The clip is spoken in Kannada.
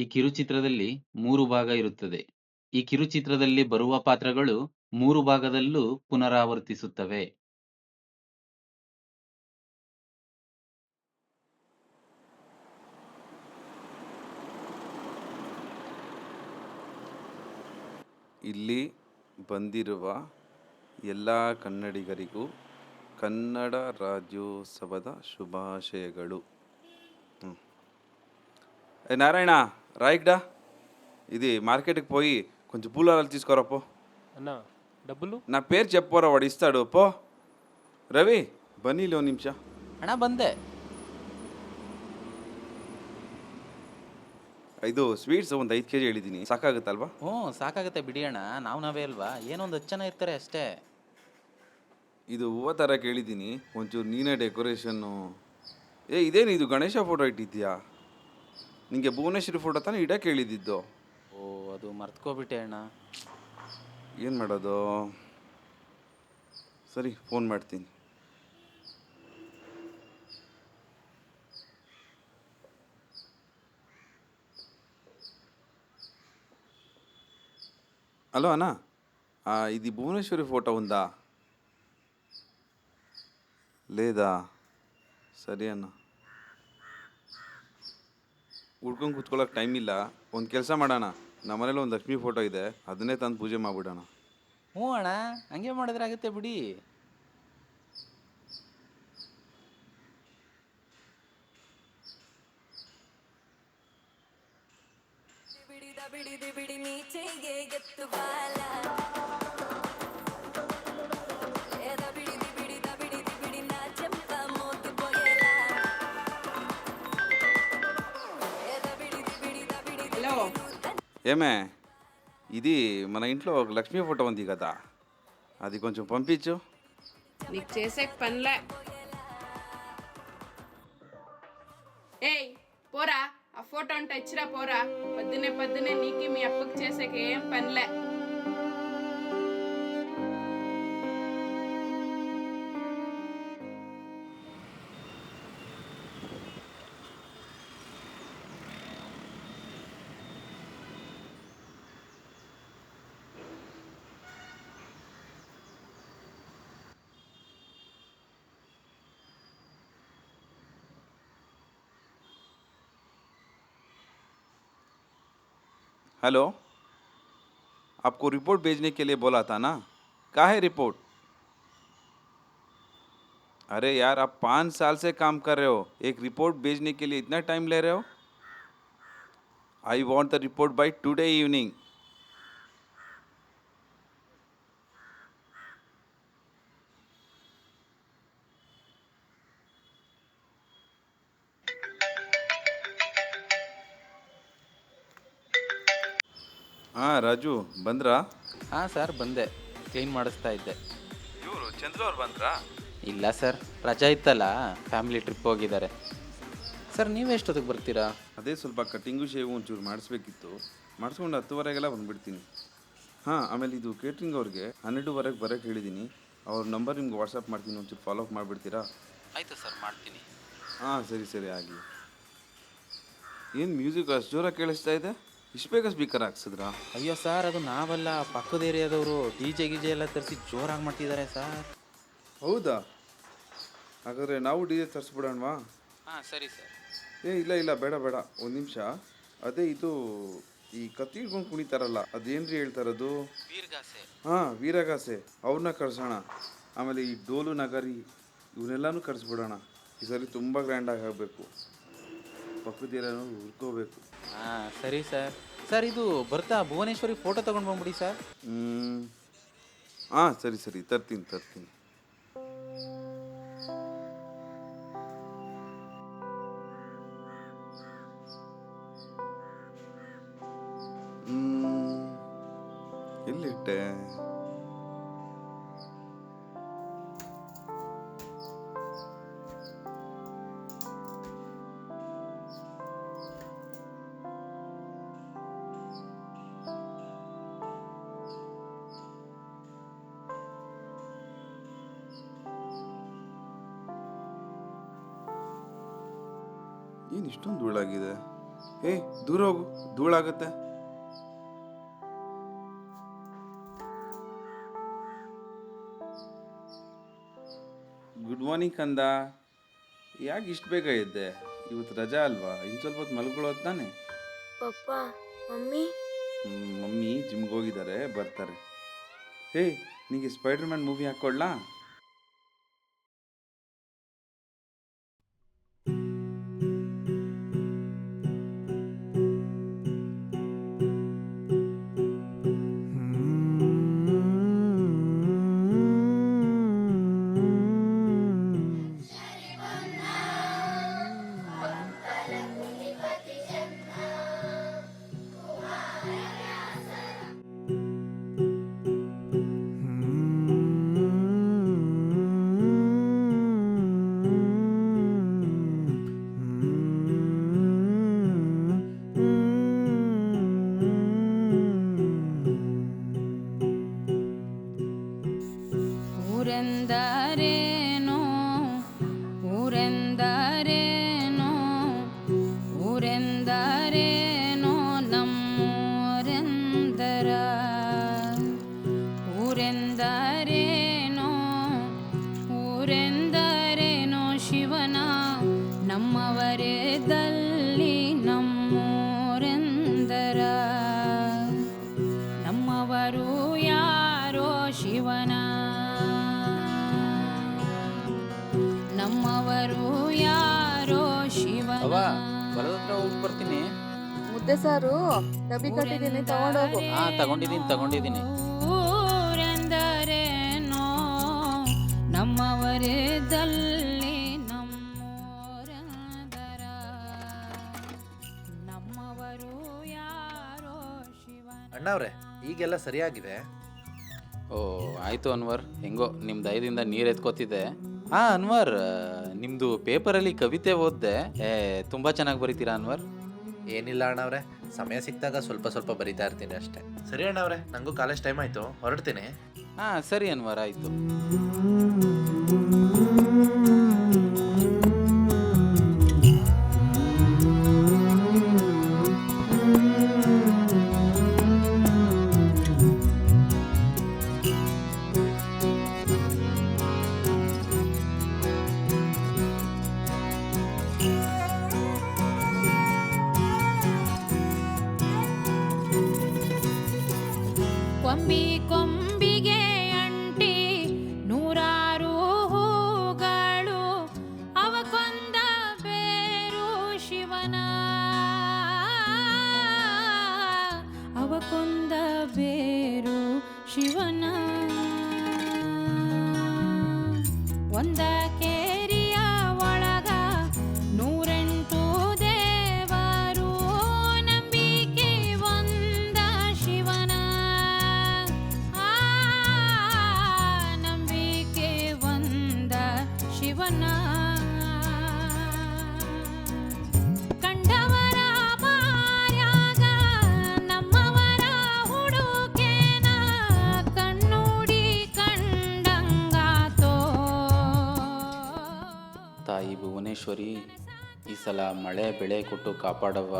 ಈ ಕಿರುಚಿತ್ರದಲ್ಲಿ ಮೂರು ಭಾಗ ಇರುತ್ತದೆ. ಈ ಕಿರುಚಿತ್ರದಲ್ಲಿ ಬರುವ ಪಾತ್ರಗಳು ಮೂರು ಭಾಗದಲ್ಲೂ ಪುನರಾವರ್ತಿಸುತ್ತವೆ. ಇಲ್ಲಿ ಬಂದಿರುವ ಎಲ್ಲ ಕನ್ನಡಿಗರಿಗೂ ಕನ್ನಡ ರಾಜ್ಯೋತ್ಸವದ ಶುಭಾಶಯಗಳು ம். ఏ నారాయణ రాయిక్డా ఇది మార్కెట్కి పోయి కొంచెం పూలాలు తీసుకురా పో అన్న డబ్బులు నా పేరు చెప్పోరా వాడు ఇస్తాడు పో రవి బన్నీలో ಒಂದು ನಿಮಿಷ ಅಣ್ಣ ಬಂದೆ ಇದು ಸ್ವೀಟ್ಸ್ ಒಂದು ಐದು ಕೆ ಜಿ ಹೇಳಿದ್ದೀನಿ ಸಾಕಾಗುತ್ತಲ್ವಾ ಹ್ಞೂ ಸಾಕಾಗುತ್ತೆ ಬಿಡಿ ಅಣ್ಣ ನಾವು ನಾವೇ ಅಲ್ವಾ ಏನೊಂದು ಹತ್ತು ಜನ ಇರ್ತಾರೆ ಅಷ್ಟೇ ಇದು ಹೂವು ಥರ ಕೇಳಿದ್ದೀನಿ ಒಂಚೂರು ನೀನೇ ಡೆಕೋರೇಷನ್ನು ಏ ಇದೇನು ಇದು ಗಣೇಶ ಫೋಟೋ ಇಟ್ಟಿದ್ಯಾ ನಿಂಗೆ ಭುವನೇಶ್ವರಿ ಫೋಟೋ ತಾನೇ ಇಡಕ್ಕೆ ಹೇಳಿದ್ದಿದ್ದು ಓ ಅದು ಮರ್ತ್ಕೋಬಿಟ್ಟೆ ಅಣ್ಣ ಏನು ಮಾಡೋದು ಸರಿ ಫೋನ್ ಮಾಡ್ತೀನಿ హలో అన్న ఆ, ఇది భువనేశ్వరి ఫోటో ఉందా లేదా ಸರಿ ಅಣ್ಣ ಉಳ್ಕೊಂಡು ಕೂತ್ಕೊಳ್ಳೋಕೆ ಟೈಮ್ ಇಲ್ಲ. ಒಂದು ಕೆಲಸ ಮಾಡೋಣ. ನಮ್ಮನೇಲಿ ಒಂದು ಲಕ್ಷ್ಮಿ ಫೋಟೋ ಇದೆ. ಅದನ್ನೇ ತಂದು ಪೂಜೆ ಮಾಡಿಬಿಡೋಣ. ಹ್ಞೂ ಅಣ್ಣ. ಹಂಗೆ ಮಾಡಿದ್ರೆ ಆಗುತ್ತೆ ಬಿಡಿ. ಬಿಡಿದ ಬಿಡಿದು ಬಿಡಿ ನೀಚೆಗೆ ಎತ್ತು ಬಾಲ. ఏమే? ఇది మన ఇంట్లో ఒక లక్ష్మీ ఫోటో ఉంది కదా. అది కొంచెం పంపించు. నీకు చేసే పనిలే. ఏయ్ పోరా. ఆ ఫోటో అంటే ఇచ్చిరా పోరా. పొద్దునే పొద్దునే నీకు మీ అప్పకి చేసేకి ఏం పనిలే. हेलो। आपको रिपोर्ट भेजने के लिए बोला था ना? का है रिपोर्ट? अरे यार, आप पाँच साल से काम कर रहे हो। एक रिपोर्ट भेजने के लिए इतना टाइम ले रहे हो? I want the report by today evening ಹಾಂ ರಾಜು ಬಂದ್ರಾ? ಹಾಂ ಸರ್ ಬಂದೆ. ಕ್ಲೀನ್ ಮಾಡಿಸ್ತಾ ಇದ್ದೆ. ಇವರು ಚಂದ್ರ ಅವ್ರು ಬಂದ್ರಾ? ಇಲ್ಲ ಸರ್. ರಜಾ ಇತ್ತಲ್ಲ ಫ್ಯಾಮಿಲಿ ಟ್ರಿಪ್ ಹೋಗಿದ್ದಾರೆ. ಸರ್ ನೀವು ಎಷ್ಟೊತ್ತಿಗೆ ಬರ್ತೀರಾ? ಅದೇ ಸ್ವಲ್ಪ ಕಟ್ಟಿಂಗು ಶೇವು ಒಂಚೂರು ಮಾಡಿಸ್ಬೇಕಿತ್ತು. ಮಾಡಿಸ್ಕೊಂಡು ಹತ್ತುವರೆಗೆಲ್ಲ ಬಂದುಬಿಡ್ತೀನಿ. ಹಾಂ ಆಮೇಲೆ ಇದು ಕೇಟ್ರಿಂಗ್ ಅವ್ರಿಗೆ ಹನ್ನೆರಡುವರೆಗೆ ಬರೋಕ್ಕೆ ಹೇಳಿದ್ದೀನಿ. ಅವ್ರ ನಂಬರ್ ನಿಮ್ಗೆ ವಾಟ್ಸಪ್ ಮಾಡ್ತೀನಿ ಒಂಚೂರು ಫಾಲೋ ಅಪ್ ಮಾಡಿಬಿಡ್ತೀರಾ? ಆಯಿತು ಸರ್ ಮಾಡ್ತೀನಿ. ಹಾಂ ಸರಿ ಸರಿ ಆಗಲಿ ಏನು ಮ್ಯೂಸಿಕ್ ಅಷ್ಟು ಜೋರಾಗಿ ಕೇಳಿಸ್ತಾ ಇದೆ? ಇಷ್ಟು ಬೇಗ ಸ್ಪೀಕರ್ ಹಾಕ್ಸಿದ್ರಾ? ಅಯ್ಯೋ ಸರ್ ಅದು ನಾವಲ್ಲ ಪಕ್ಕದ ಏರಿಯಾದವರು ಡಿ ಜೆ ಗಿಜೆ ಎಲ್ಲ ತರಿಸಿ ಜೋರಾಗಿ ಮಾಡ್ತಿದ್ದಾರೆ ಸರ್. ಹೌದಾ? ಹಾಗಾದರೆ ನಾವು ಡಿ ಜೆ ತರಿಸ್ಬಿಡೋಣವಾ? ಹಾಂ ಸರಿ ಸರ್. ಏ ಇಲ್ಲ ಇಲ್ಲ ಬೇಡ ಬೇಡ. ಒಂದು ನಿಮಿಷ. ಅದೇ ಇದು ಈ ಕತ್ತಿ ಹಿಡ್ಕೊಂಡು ಕುಣಿತಾರಲ್ಲ ಅದೇನ್ರಿ ಹೇಳ್ತಾರದು ವೀರಗಾಸೆ. ಹಾಂ ವೀರಗಾಸೆ. ಅವ್ರನ್ನ ಕಳ್ಸೋಣ ಆಮೇಲೆ ಈ ಡೋಲು ನಗರಿ ಇವನ್ನೆಲ್ಲನೂ ಕರೆಸ್ಬಿಡೋಣ. ಈ ಸರಿ ತುಂಬ ಗ್ರ್ಯಾಂಡಾಗಿ ಆಗಬೇಕು ಪಕ್ಕದೇನೋ ಹುಡ್ಕೋಬೇಕು. ಹಾಂ ಸರಿ ಸರ್. ಸರ್ ಇದು ಬರ್ತಾ ಭುವನೇಶ್ವರಿ ಫೋಟೋ ತೊಗೊಂಡು ಬಂದ್ಬಿಡಿ ಸರ್. ಹಾಂ ಸರಿ ಸರಿ. ತರ್ತೀನಿ ತರ್ತೀನಿ. ಹ್ಮ್. ಎಲ್ಲಿಟ್ಟೆ? ಏನು ಇಷ್ಟೊಂದು ಧೂಳಾಗಿದೆ? ಏ ದೂರ ಹೋಗು ಧೂಳಾಗತ್ತೆ. ಗುಡ್ ಮಾರ್ನಿಂಗ್ ಕಂದ. ಯಾಕೆ ಇಷ್ಟು ಬೇಗ ಇದ್ದೆ ಇವತ್ತು ರಜಾ ಅಲ್ವಾ? ಇನ್ನು ಸ್ವಲ್ಪ ಹೊತ್ತು ಮಲ್ಕೊಳ್ಳೋದು ತಾನೆ? Papa mummy? ಮಮ್ಮಿ ಜಿಮ್ಗೆ ಹೋಗಿದ್ದಾರೆ ಬರ್ತಾರೆ. ಹೇ ನಿಮಗೆ ಸ್ಪೈಡರ್ ಮ್ಯಾನ್ ಮೂವಿ ಹಾಕ್ಕೊಳ್ಳಾ ಊರೆಂದರೇನೋ? ಊರೆಂದರೇನೋ? ಊರೆಂದರೇನೋ ನಮ್ಮೂರೆಂದರ? ಊರೆಂದರೇನೋ? ಊರೆಂದರೇನೋ ಶಿವನ ನಮ್ಮವರೇದಲ್ಲಿ ನಮ್ಮೂರೆಂದರ ನಮ್ಮವರು ಯಾರೋ ಶಿವನ? ಹೊಲದ ಹತ್ರ ಹೋಗಿ ಬರ್ತೀನಿ. ಮುದ್ದೆ ಸಾರು ಡಬ್ಬಿ ಕಟ್ಟಿದ್ದೀನಿ ತಗೊಂಡೋಗು. ಹಾ ತಗೊಂಡಿದ್ದೀನಿ ತಗೊಂಡಿದ್ದೀನಿ. ಊರೆಂದರೇನೋ ನಮ್ಮವರೇದಲ್ಲಿ ನಮ್ಮೋರಂದರ. ನಮ್ಮವರು ಯಾರೋ ಶಿವನ? ಅಣ್ಣವ್ರೆ ಈಗೆಲ್ಲ ಸರಿಯಾಗಿದೆ? ಓ ಆಯಿತು ಅನ್ವರ್. ಹೆಂಗೋ ನಿಮ್ಮ ದಯದಿಂದ ನೀರು ಎತ್ಕೋತಿದ್ದೆ. ಹಾಂ ಅನ್ವರ್ ನಿಮ್ಮದು ಪೇಪರಲ್ಲಿ ಕವಿತೆ ಓದಿದೆ. ಏ ತುಂಬ ಚೆನ್ನಾಗಿ ಬರೀತೀರಾ ಅನ್ವರ್? ಏನಿಲ್ಲ ಅಣ್ಣವ್ರೆ ಸಮಯ ಸಿಕ್ಕಿದಾಗ ಸ್ವಲ್ಪ ಸ್ವಲ್ಪ ಬರಿತಾ ಇರ್ತೀನಿ ಅಷ್ಟೇ. ಸರಿ ಅಣ್ಣವ್ರೆ ನಂಗೂ ಕಾಲೇಜ್ ಟೈಮ್ ಆಯ್ತು ಹೊರಡ್ತೀನಿ. ಹಾಂ ಸರಿ ಅನ್ವರ್ ಆಯಿತು. ಭುವನೇಶ್ವರಿ ಈ ಸಲ ಮಳೆ ಬೆಳೆ ಕೊಟ್ಟು ಕಾಪಾಡವ್ವ.